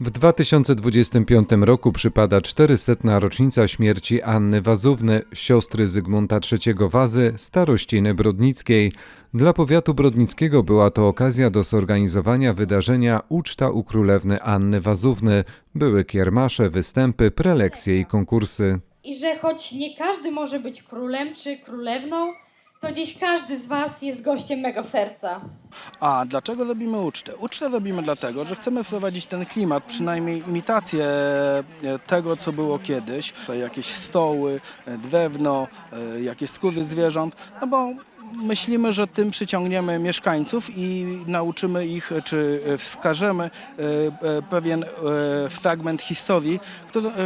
W 2025 roku przypada 400. rocznica śmierci Anny Wazówny, siostry Zygmunta III Wazy, starościny Brodnickiej. Dla powiatu brodnickiego była to okazja do zorganizowania wydarzenia Uczta u Królewny Anny Wazówny. Były kiermasze, występy, prelekcje i konkursy. I że choć nie każdy może być królem czy królewną, to dziś każdy z Was jest gościem mego serca. A dlaczego robimy ucztę? Ucztę robimy dlatego, że chcemy wprowadzić ten klimat, przynajmniej imitację e, tego, co było kiedyś. Tutaj jakieś stoły, e, drewno, e, jakieś skóry zwierząt, no bo myślimy, że tym przyciągniemy mieszkańców i nauczymy ich, czy wskażemy e, e, pewien e, fragment historii,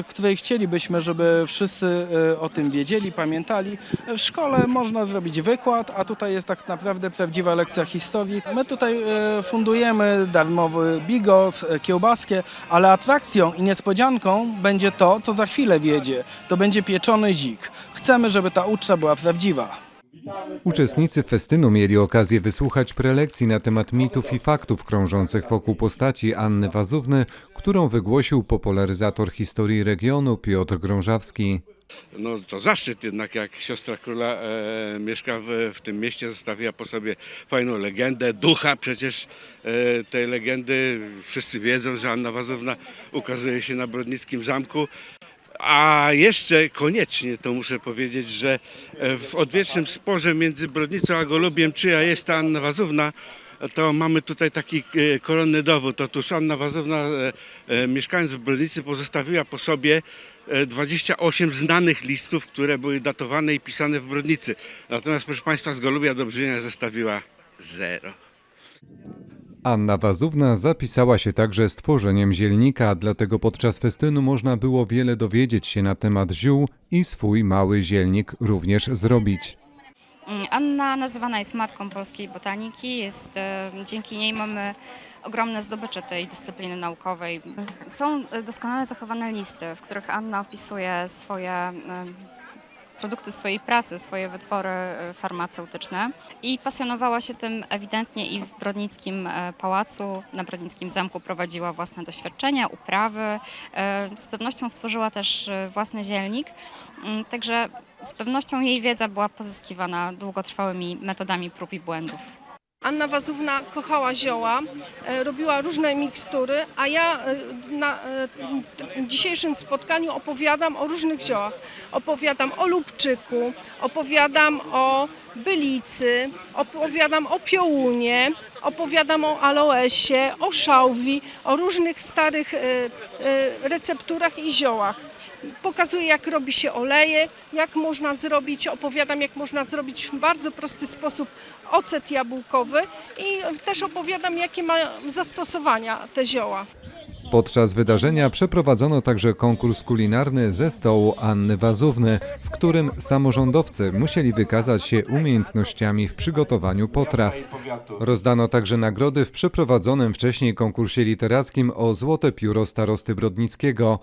której chcielibyśmy, żeby wszyscy o tym wiedzieli, pamiętali. W szkole można zrobić wykład, a tutaj jest tak naprawdę prawdziwa lekcja historii. My tutaj fundujemy darmowy bigos, kiełbaskę, ale atrakcją i niespodzianką będzie to, co za chwilę wiedzie. To będzie pieczony dzik. Chcemy, żeby ta uczta była prawdziwa. Uczestnicy festynu mieli okazję wysłuchać prelekcji na temat mitów i faktów krążących wokół postaci Anny Wazówny, którą wygłosił popularyzator historii regionu Piotr Grążawski. No to zaszczyt jednak, jak siostra króla e, mieszka w, w tym mieście, zostawiła po sobie fajną legendę, ducha przecież e, tej legendy. Wszyscy wiedzą, że Anna Wazowna ukazuje się na Brodnickim Zamku. A jeszcze koniecznie to muszę powiedzieć, że e, w odwiecznym sporze między Brodnicą a Golubiem, czyja jest ta Anna Wazowna, to mamy tutaj taki e, koronny dowód. Otóż Anna Wazowna, e, mieszkając w Brodnicy, pozostawiła po sobie e, 28 znanych listów, które były datowane i pisane w Brodnicy. Natomiast, proszę Państwa, z Golubia do Brzynia zostawiła zero. Anna Wazówna zapisała się także z tworzeniem zielnika, dlatego podczas festynu można było wiele dowiedzieć się na temat ziół i swój mały zielnik również zrobić. Mm, Anna nazywana jest matką polskiej botaniki. Jest, e, dzięki niej mamy ogromne zdobycze tej dyscypliny naukowej. Są e, doskonale zachowane listy, w których Anna opisuje swoje e, produkty swojej pracy, swoje wytwory e, farmaceutyczne i pasjonowała się tym ewidentnie i w Brodnickim e, Pałacu, na Brodnickim Zamku prowadziła własne doświadczenia, uprawy. E, Z pewnością stworzyła też własny zielnik, Mm, także z pewnością jej wiedza była pozyskiwana długotrwałymi metodami prób i błędów. Anna Wazówna kochała zioła, e, robiła różne mikstury, a ja e, na e, dzisiejszym spotkaniu opowiadam o różnych ziołach. Opowiadam o lubczyku, opowiadam o bylicy, opowiadam o piołunie, opowiadam o aloesie, o szałwi, o różnych starych e, e, recepturach i ziołach. Pokazuję, jak robi się oleje, jak można zrobić, opowiadam, jak można zrobić w bardzo prosty sposób ocet jabłkowy i też opowiadam, jakie ma zastosowania te zioła. Podczas wydarzenia przeprowadzono także konkurs kulinarny ze stołu Anny Wazówny, w którym samorządowcy musieli wykazać się umiejętnościami w przygotowaniu potraw. Rozdano także nagrody w przeprowadzonym wcześniej konkursie literackim o Złote Pióro Starosty Brodnickiego.